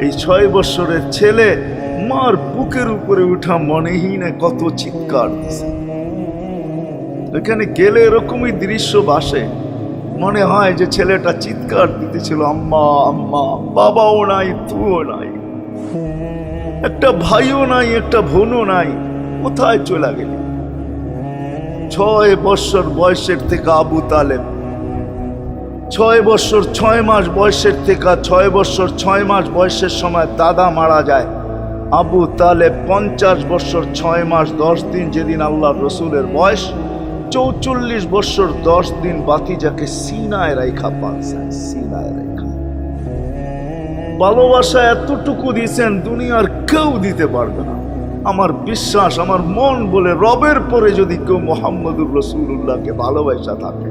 এই ছয় বৎসরের ছেলে মার বুকের উপরে উঠা মনেহীন কত চিৎকার দিছে। এখানে গেলে এরকমই দৃশ্য বাসে। মনে হয় যে ছেলেটা চিৎকার দিতেছিল, আম্মা আম্মা, বাবাও নাই তুও নাই। একটা ভাইও নাই, একটা বোনও নাই, কোথায় চলে গেলি? ছয় বৎসর বয়সের থেকে আবু তালেব ছয় বৎসর ছয় মাস বয়সের থেকে ছয় বৎসর ছয় মাস বয়সের সময় দাদা মারা যায়। আবু তালে পঞ্চাশ বৎসর ছয় মাস, দশ দিন যেদিন আল্লাহ রসুলের বয়স, চৌচল্লিশ বৎসর দশ দিন বাতিজাকে সিনায় রেখা পাচ্ছেন সিনায় রেখা ভালোবাসা এতটুকু দিয়েছেন দুনিয়ার কেউ দিতে পারবে না। আমার বিশ্বাস, আমার মন বলে রবের পরে যদি কেউ মোহাম্মদুর রসুল্লাহকে ভালোবাসা থাকে।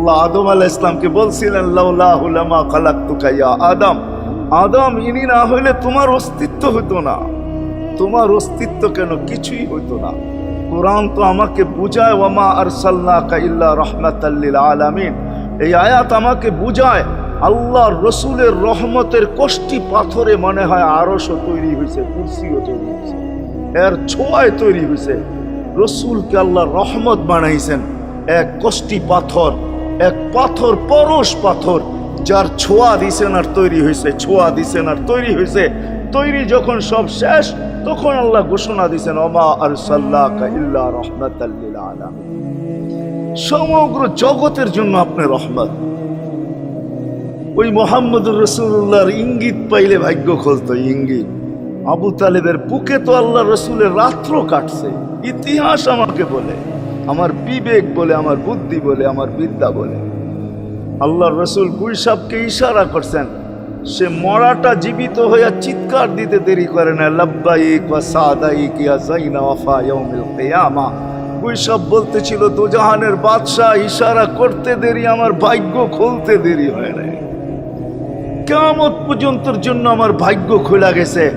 আল্লাহ আদম আলাহ ইসলামকে বলছিলেন, লাউলাহু লামা খালাকতুকা ইয়া আদম। আদম, ইনি না হইলে তোমার অস্তিত্ব হতো না। তোমার অস্তিত্ব কেন কিছুই হইতো না। কোরআন তো আমাকে বুঝায়, ওয়ামা আরসালনাকা ইল্লা রাহমাতাল্লিল আলামিন। এই আয়াত আমাকে বুঝায় আল্লাহ রসুলের রহমতের কষ্টি পাথরে মনে হয় আরশও তৈরি হয়েছে কুরসিও তৈরি হয়েছে এর ছোঁয়ায় তৈরি হয়েছে রসুলকে আল্লাহ রহমত বানাইছেন, এক কষ্টি পাথর। এক পাথর, পরশ পাথর, যার ছোঁয়া দিছেন আর তৈরি হয়েছে ছোঁয়া দিছেন আর তৈরি হয়েছে তৈরি যখন সব শেষ, তখন আল্লাহ ঘোষণা দিছেন অমা আর সাল্লাহ আলামিন। সমগ্র জগতের জন্য আপনি রহমত। ওই মোহাম্মদুর রসুল্লাহর ইঙ্গিত পাইলে ভাগ্য খুলতো, ইঙ্গিত। আবু তালেবের বুকে তো আল্লাহ রসুলের রাত্র কাটছে, ইতিহাস আমাকে বলে। আমার বিবেক বলে, আমার বুদ্ধি বলে, আমার বিদ্যা বলে। আল্লাহ রসুল গুইসাবকে ইশারা করছেন, সে মরাটা জীবিত হইয়া চিৎকার দিতে দেরি করে না, লব্বাইক ওয়া সাদাইক ইয়া যাইনা ওয়াফা ইয়াউমিল কিয়ামা। ওই সব বলতেছিল, দোজাহানের বাদশাহ ইশারা করতে দেরি, আমার ভাগ্য খুলতে দেরি হয় নাই। কেমত পর্যন্তর জন্য আমার ভাগ্য খোলা গেছে।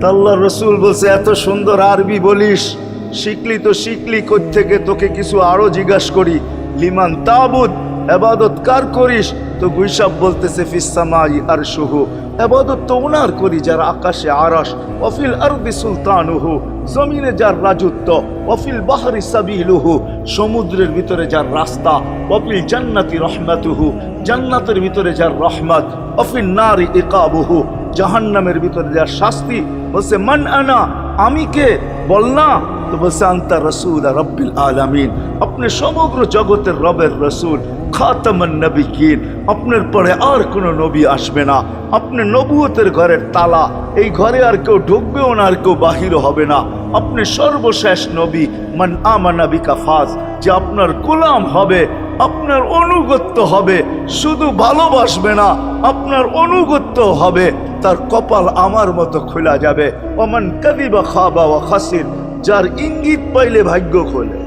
তা আল্লাহ রসুল বলছে, এত সুন্দর আরবি বলিস। শিখলি তো শিখলি থেকে তোকে কিছু আরও জিজ্ঞাসা করি। লিমান তাবুদ এবাদত কার করিস? তো গুইসাব বলতেছে ফিসামাই আর শুহু এবাদত তো ওনার করি, যার আকাশে আরস অফিল আরদি সুলতানুহু, জমিনে যার রাজত্ব। অফিল বাহারি সাবিলুহু, সমুদ্রের ভিতরে যার রাস্তা। অফিল জান্নাতি রহমাতুহু, জান্নাতের ভিতরে যার রহমত। অফিল নারী ইকাবুহু, জাহান্নামের ভিতরে যার শাস্তি। বলছে, মান আনা, আমি কে? বল না। তো বলছে আন্তা রসুল রব্বিল আলামিন। আপনি সমগ্র জগতের রবের রসুল, খাতামান নবীন আপনার পরে আর কোনো নবী আসবে না। আপনি নবুয়তের ঘরের তালা। এই ঘরে আর কেউ ঢুকবেও না, আর কেউ বাহির হবে না। আপনি সর্বশেষ নবী, মান আমানা বিকাফাজ যে আপনার গোলাম হবে, আপনার অনুগত্য হবে, শুধু ভালোবাসবে না, আপনার অনুগত্য হবে। তার কপাল আমার মতো খোলা যাবে। অমান কাদিবা খাবা ও খাসির। যার ইঙ্গিত পাইলে ভাগ্য খোলে।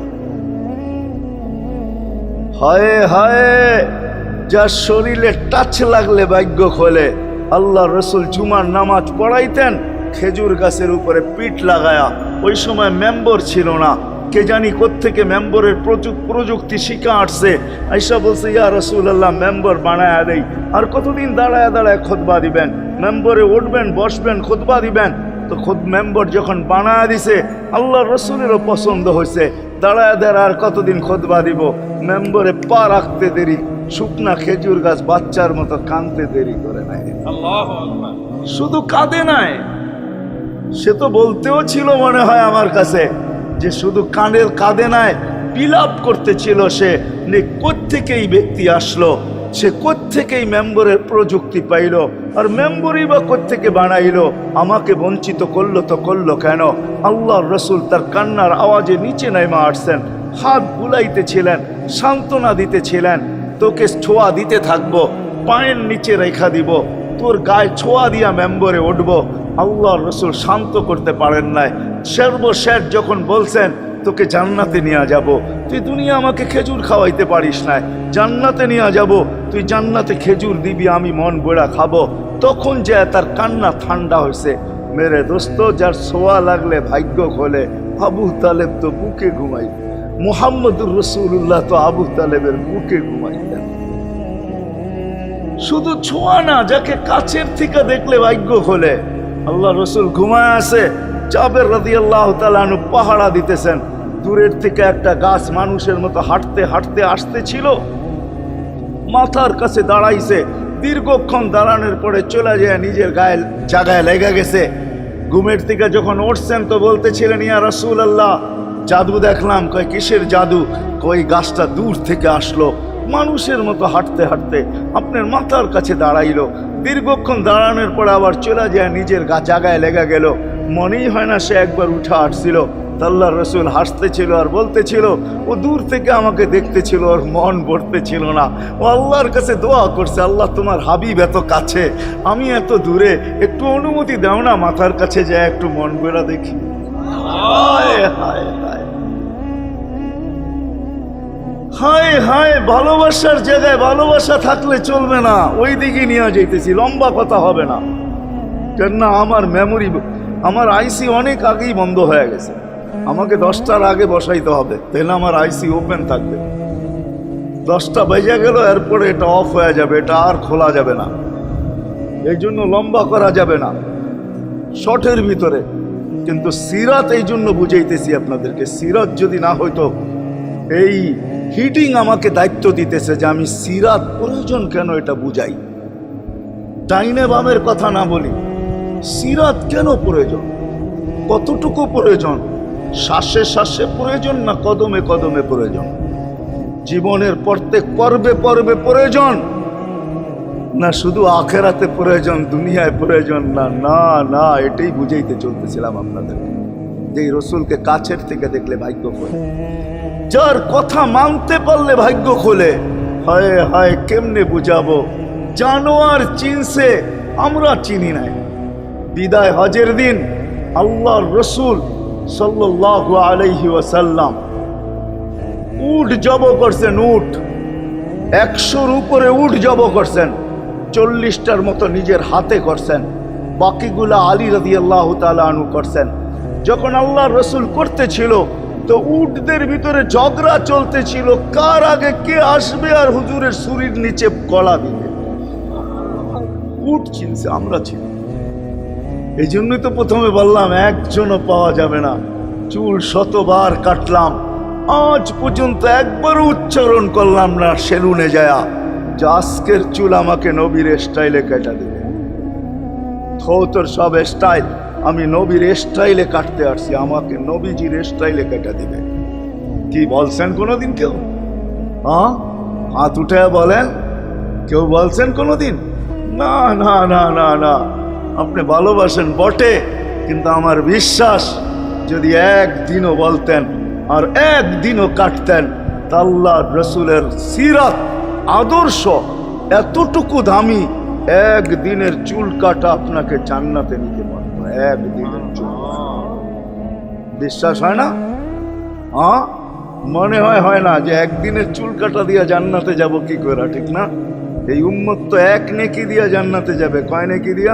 হায় হায়, যার শরীরে টাচ লাগলে ভাগ্য খোলে। আল্লাহ রসুল জুমার নামাজ পড়াইতেন, খেজুর গাছের উপরে পিঠ লাগায়া। ওই সময় মেম্বর ছিল না। কে জানি কোত্থেকে মেম্বরের প্রযুক- প্রযুক্তি শিখা আসছে। আইসা বলছে, ইয়া রসুল আল্লাহ মেম্বর বানায়া দেই। আর কতদিন দাঁড়ায় দাঁড়ায় খোদবা দিবেন? মেম্বরে উঠবেন, বসবেন, খোদবা দিবেন। তো খোদ মেম্বর যখন বানায়া দিছে আল্লাহ রসুলেরও পছন্দ হয়েছে দাঁড়ায় দাঁড়ায় আর কতদিন খোদবা দিব? মেম্বরে পা রাখতে দেরি শুকনা খেজুর গাছ বাচ্চার মতো কানতে দেরি করে নাই। শুধু কাঁদে নাই সে তো বলতেও ছিল মনে হয় আমার কাছে যে শুধু কানের কাঁদে নাই বিলাপ করতেছিল সে নে কোত্থেকেই ব্যক্তি আসলো? সে কোত্থেকেই মেম্বরের প্রযুক্তি পাইল? আর মেম্বরই বা কোত্থেকে বানাইলো? আমাকে বঞ্চিত করল তো করল কেন? আল্লাহর রসুল তার কান্নার আওয়াজে নিচে নেমে আসছেন, হাত বুলাইতেছিলেন সান্ত্বনা দিতেছিলেন তোকে ছোঁয়া দিতে থাকব, পায়ের নিচে রেখা দিব, তোর গায়ে ছোঁয়া দিয়া মেম্বরে উঠবো। আল্লাহর রসুল শান্ত করতে পারেন নাই। সর্বশেষ যখন বলছেন, তোকে জান্নাতে নিয়ে যাব। তুই দুনিয়া আমাকে খেজুর খাওয়াইতে পারিস না জান্নাতে নিয়ে যাব, তুই জান্নাতে খেজুর দিবি, আমি মন বড়া খাব। তখন যে তার কান্না ঠান্ডা হয়েছে মেরে দোস্ত, যার সোয়া লাগলে ভাগ্য খোলে, আবু তালেব তো বুকে ঘুমাই মুহাম্মদুর রসুল্লাহ তো আবু তালেবের বুকে ঘুমাইতেন শুধু ছোঁয়া না, যাকে কাছের থেকে দেখলে ভাগ্য খোলে। আল্লাহ রসুল ঘুমায় আছে। চাবের রাদি আল্লাহ তালু পাহারা দিতেছেন। দূরের থেকে একটা গাছ মানুষের মতো হাঁটতে হাঁটতে আসতে ছিল মাথার কাছে দাঁড়াইছে, দীর্ঘক্ষণ দাঁড়ানোর পরে চলে যায় নিজের গায়ে জায়গায় লেগে গেছে। ঘুমের থেকে যখন উঠছেন তো বলতেছিলেন, ইয়া রসুল আল্লাহ জাদু দেখলাম। কয়, কিসের জাদু? কই গাছটা দূর থেকে আসলো। মানুষের মতো হাঁটতে হাঁটতে আপনার মাথার কাছে দাঁড়াইলো। দীর্ঘক্ষণ দাঁড়ানোর পরে আবার চলে যায় নিজের গা জায়গায় লেগে গেল। মনেই হয় না সে একবার উঠে আসছিল। তাল্লা রসুল হাসতেছিল আর বলতেছিল, ও দূর থেকে আমাকে দেখতেছিল ওর মন ভরতেছিল না। ও আল্লাহর কাছে দোয়া করছে, আল্লাহ তোমার হাবিব এত কাছে। আমি এত দূরে, একটু অনুমতি দাও না মাথার কাছে যায় একটু মন বেড়া দেখি। হায় হায় হায়। হায় হায়, ভালোবাসার জায়গায় ভালোবাসা থাকলে চলবে না। ওই দিকে নিয়ে যাইতেছি, লম্বা কথা হবে না। কেন না আমার মেমোরি আমার আইসি অনেক আগেই বন্ধ হয়ে গেছে। আমাকে দশটার আগে বসাইতে হবে, তাহলে আমার আইসি ওপেন থাকবে। দশটা বেজে গেল, এরপরে এটা অফ হয়ে যাবে, এটা আর খোলা যাবে না। এই জন্য লম্বা করা যাবে না শর্টের ভিতরে। কিন্তু সিরাত এই জন্য বুঝাইতেছি আপনাদেরকে, সিরাত যদি না হইতো, এই হিটিং আমাকে দায়িত্ব দিতেছে যে আমি সিরাত প্রয়োজন কেন এটা বুঝাই। ডাইনে বামের কথা না বলি, সিরাত কেন প্রয়োজন? কতটুকু প্রয়োজন? শ্বাসে শ্বাসে প্রয়োজন না কদমে কদমে প্রয়োজন? জীবনের প্রত্যেক পর্বে পর্বে প্রয়োজন? না শুধু আখেরাতে প্রয়োজন, দুনিয়ায় প্রয়োজন, না না না, এটাই বুঝাইতে চলতেছিলাম আপনাদেরকে যে রসুলকে কাছের থেকে দেখলে ভাগ্য খোলে। যার কথা মানতে পারলে ভাগ্য খোলে। হায় হায়, কেমনে বুঝাবো? জানোয়ার চিনছে, আমরা চিনি নাই। বিদায় হজের দিন আল্লাহর রসুল সাল্লাল্লাহু আলাইহি ওয়াসাল্লাম। উট জব করছেন, উট। একশোর উপরে উট জব করছেন, চল্লিশটার মতো নিজের হাতে করছেন। বাকিগুলা আলী রাদি আল্লাহ আনু করছেন। যখন আল্লাহ রসুল করতেছিল, তো উটদের ভিতরে ঝগড়া চলতেছিল, কার আগে কে আসবে আর হুজুরের শরীর নিচে গলা দিবে উট চিনছে, আমরা চিনি। এই জন্যই তো প্রথমে বললাম, একজনও পাওয়া যাবে না। চুল শতবার কাটলাম। আজ পর্যন্ত একবারও উচ্চারণ করলাম না সেলুনে যায়া। যে আজকের চুল আমাকে নবীর স্টাইলে কেটে দেবে। থো, তোর সব স্টাইল আমি নবীর স্টাইলে কাটতে আসছি, আমাকে নবীজির স্টাইলে কেটে দিবে। কি বলছেন কোনোদিন কেউ? হ্যাঁ হাত উঠে বলেন, কেউ বলছেন কোনোদিন? না না না না না। আপনি ভালোবাসেন বটে, কিন্তু আমার বিশ্বাস, যদি একদিনও বলতেন আর একদিনও কাটতেন, তা আল্লাহ রসুলের সিরাত, আদর্শ, এতটুকু দামি, একদিনের চুল কাটা আপনাকে জান্নাতে নিতে পারব একদিনের চুল বিশ্বাস হয় না? হ্যাঁ মনে হয় হয় না যে একদিনের চুল কাটা দিয়া জান্নাতে যাব কি করে ঠিক না? এই উম্মত তো এক নেকি দিয়া জান্নাতে যাবে, কয় নেকি দিয়া?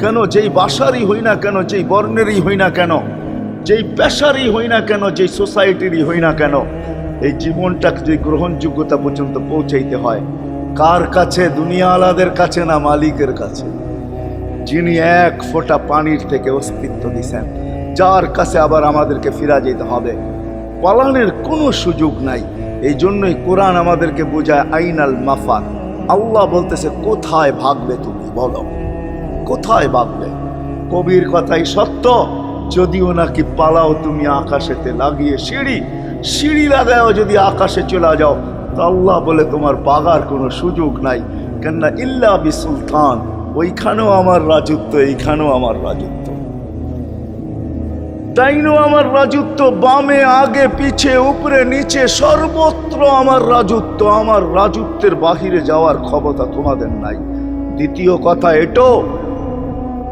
কেন? যেই বাসারই হই না কেন, যেই বর্ণেরই হই না কেন, যেই পেশারই হই না কেন, যেই সোসাইটিরই হই না কেন, এই জীবনটাকে যদি গ্রহণযোগ্যতা পর্যন্ত পৌঁছাইতে হয়, কার কাছে? দুনিয়া আলাদের কাছে না মালিকের কাছে? যিনি এক ফোঁটা পানির থেকে অস্তিত্ব দিছেন, যার কাছে আবার আমাদেরকে ফিরা যেতে হবে। পালানের কোনো সুযোগ নাই। এই জন্যই কোরআন আমাদেরকে বোঝায়, আইনাল মাফাত আল্লাহ বলতেছে, কোথায় ভাগবে তুমি? বলো। কোথায় ভাগবে কবির কথাই সত্য। যদিও নাকি পালাও তুমি আকাশেতে লাগিয়ে সিঁড়ি সিঁড়ি লাগাও যদি আকাশে চলে যাও আল্লাহ বলে তোমার বাগার কোনো সুযোগ নাই। কেননা ইল্লা বি সুলতান ওইখানেও আমার রাজত্ব, এইখানেও আমার রাজত্ব। তাইনো আমার রাজত্ব, বামে, আগে, পিছে, উপরে, নিচে, সর্বত্র আমার রাজত্ব, আমার রাজত্বের বাহিরে যাওয়ার ক্ষমতা তোমাদের নাই। দ্বিতীয় কথা এটো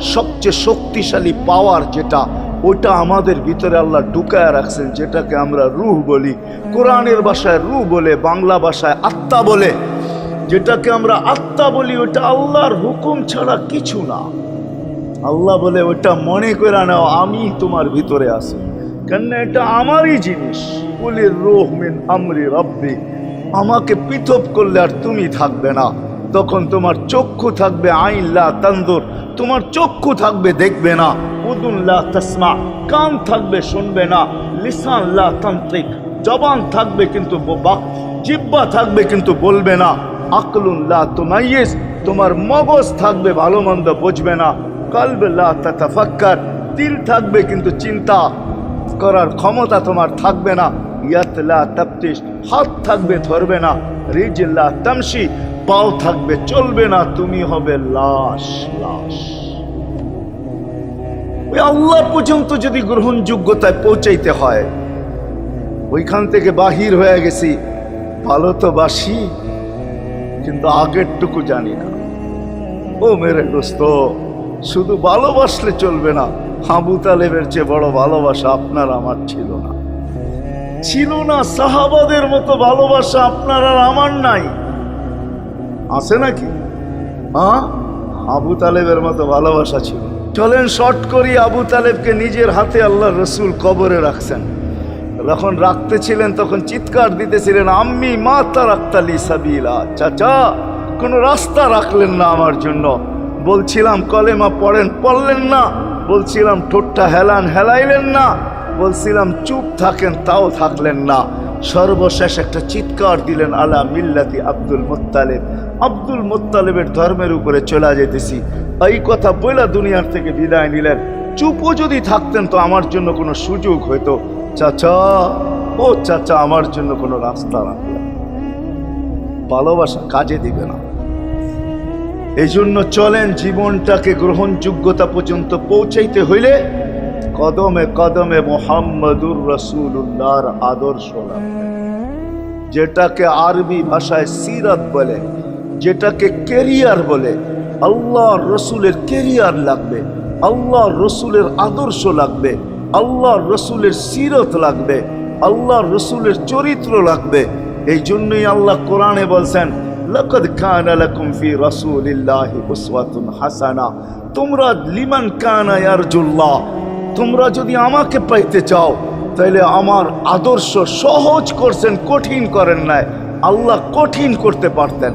সবচেয়ে শক্তিশালী পাওয়ার যেটা ওটা আমাদের ভিতরে আল্লাহ ঢুকায় রাখছেন, যেটাকে আমরা রুহ বলি। কোরআনের ভাষায় রুহ বলে, বাংলা ভাষায় আত্মা বলে। যেটাকে আমরা আত্মা বলি ওটা আল্লাহর হুকুম ছাড়া কিছু না। আল্লাহ বলে ওটা মনে করে নাও, আমি তোমার ভিতরে আছি। কেন এটা আমারই জিনিস। কুলির রোহ মিন আমরি রব্বি। আমাকে পৃথক করলে আর তুমি থাকবে না। তখন তোমার চক্ষু থাকবে আইনলা তান্দুর তোমার চক্ষু থাকবে দেখবে না। উদুল্লাহ তসমা। কান থাকবে শুনবে না। লিসানলা তান্ত্রিক। জবান থাকবে কিন্তু জিব্বা থাকবে কিন্তু বলবে না। আকলুল্লাহ তোমাইয়েস তোমার মগজ থাকবে ভালো মন্দ বুঝবে না। কলবেল্লাহ তাতাফাক্কার। দিল থাকবে কিন্তু চিন্তা করার ক্ষমতা তোমার থাকবে না। ইয়াতলা তাপ্তিস হাত থাকবে ধরবে না। রিজিল্লা তামসি পাও থাকবে, চলবে না, তুমি হবে লাশ লাশ। ওই আল্লাহ পর্যন্ত যদি গ্রহণযোগ্যতায় পৌঁছাইতে হয়, ওইখান থেকে বাহির হয়ে গেছি, ভালো তো বাসি, কিন্তু আগেরটুকু জানি না। ও মেরে দোস্ত, শুধু ভালোবাসলে চলবে না হাবু তালেবের চেয়ে বড় ভালোবাসা আপনার আমার ছিল না। ছিল না সাহাবাদের মতো ভালোবাসা আপনার আর আমার নাই। আছে নাকি? হ্যাঁ? আবু তালেবের মতো ভালোবাসা ছিল। চলেন শর্ট করি, আবু তালেবকে নিজের হাতে আল্লাহ রসুল কবরে রাখছেন। যখন রাখতেছিলেন, তখন চিৎকার দিতেছিলেন, আম্মি মা তারাক্তালি সাবিলা। চাচা, কোনো রাস্তা রাখলেন না আমার জন্য। বলছিলাম, কলেমা পড়েন, পড়লেন না। বলছিলাম, ঠোঁটটা হেলান, হেলাইলেন না। বলছিলাম, চুপ থাকেন, তাও থাকলেন না। সর্বশেষ একটা চিৎকার দিলেন, আলা মিল্লাতি আব্দুল মোত্তালেব। আব্দুল মোত্তালেবের ধর্মের উপরে চলে যেতেছি এই কথা বইলা দুনিয়ার থেকে বিদায় নিলেন। চুপও যদি থাকতেন তো আমার জন্য কোনো সুযোগ হইতো। চাচা, ও চাচা, আমার জন্য কোনো রাস্তা রাখলেন ভালোবাসা কাজে দিবে না। এই জন্য চলেন জীবনটাকে গ্রহণযোগ্যতা পর্যন্ত পৌঁছাইতে হইলে কদমে কদমে মোহাম্মদুর রসুল্লাহর আদর্শ যেটাকে আরবি ভাষায় সিরাত বলে। যেটাকে কেরিয়ার বলে। আল্লাহ রসুলের কেরিয়ার লাগবে। আল্লাহ রসুলের আদর্শ লাগবে। আল্লাহ রসুলের সিরত লাগবে। আল্লাহ রসুলের চরিত্র লাগবে। এই জন্যই আল্লাহ কোরআনে বলছেন, লকদ কানা লাকুম ফি রাসূলিল্লাহি উসওয়াতুন হাসানা। তোমরা লিমান কানা ইয়ারজুল্লাহ, তোমরা যদি আমাকে পাইতে চাও তাহলে আমার আদর্শ সহজ করছেন, কঠিন করেন নাই। আল্লাহ কঠিন করতে পারতেন।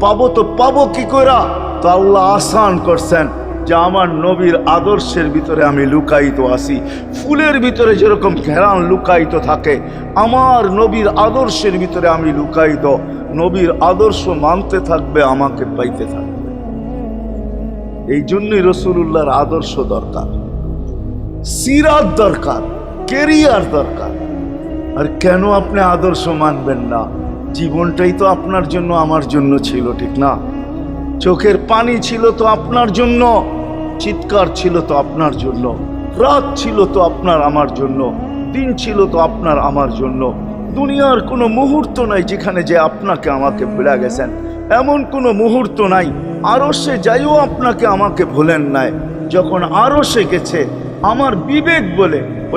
পাবো তো পাবো কি করা তো আল্লাহ আসান করছেন যে আমার নবীর আদর্শের ভিতরে আমি লুকায়িত আছি। ফুলের ভিতরে যেরকম ঘেরান লুকায়িত থাকে, আমার নবীর আদর্শের ভিতরে আমি লুকায়িত। নবীর আদর্শ মানতে থাকবে, আমাকে পাইতে থাকবে। এই জন্যই রসুল্লাহর আদর্শ দরকার। সিরাত দরকার কেরিয়ার দরকার। আর কেন আপনি আদর্শ মানবেন না? জীবনটাই তো আপনার জন্য আমার জন্য ছিল, ঠিক না? চোখের পানি ছিল তো আপনার জন্য, চিৎকার ছিল তো আপনার জন্য, রাত ছিল তো আপনার আমার জন্য, দিন ছিল তো আপনার আমার জন্য। দুনিয়ার কোনো মুহূর্ত নাই যেখানে যে আপনাকে আমাকে ভুলে গেছেন। এমন কোনো মুহূর্ত নাই, আরও সে যাইও আপনাকে আমাকে ভুলেন নাই। যখন আরও সে গেছে, আমার বিবেক বলে ওই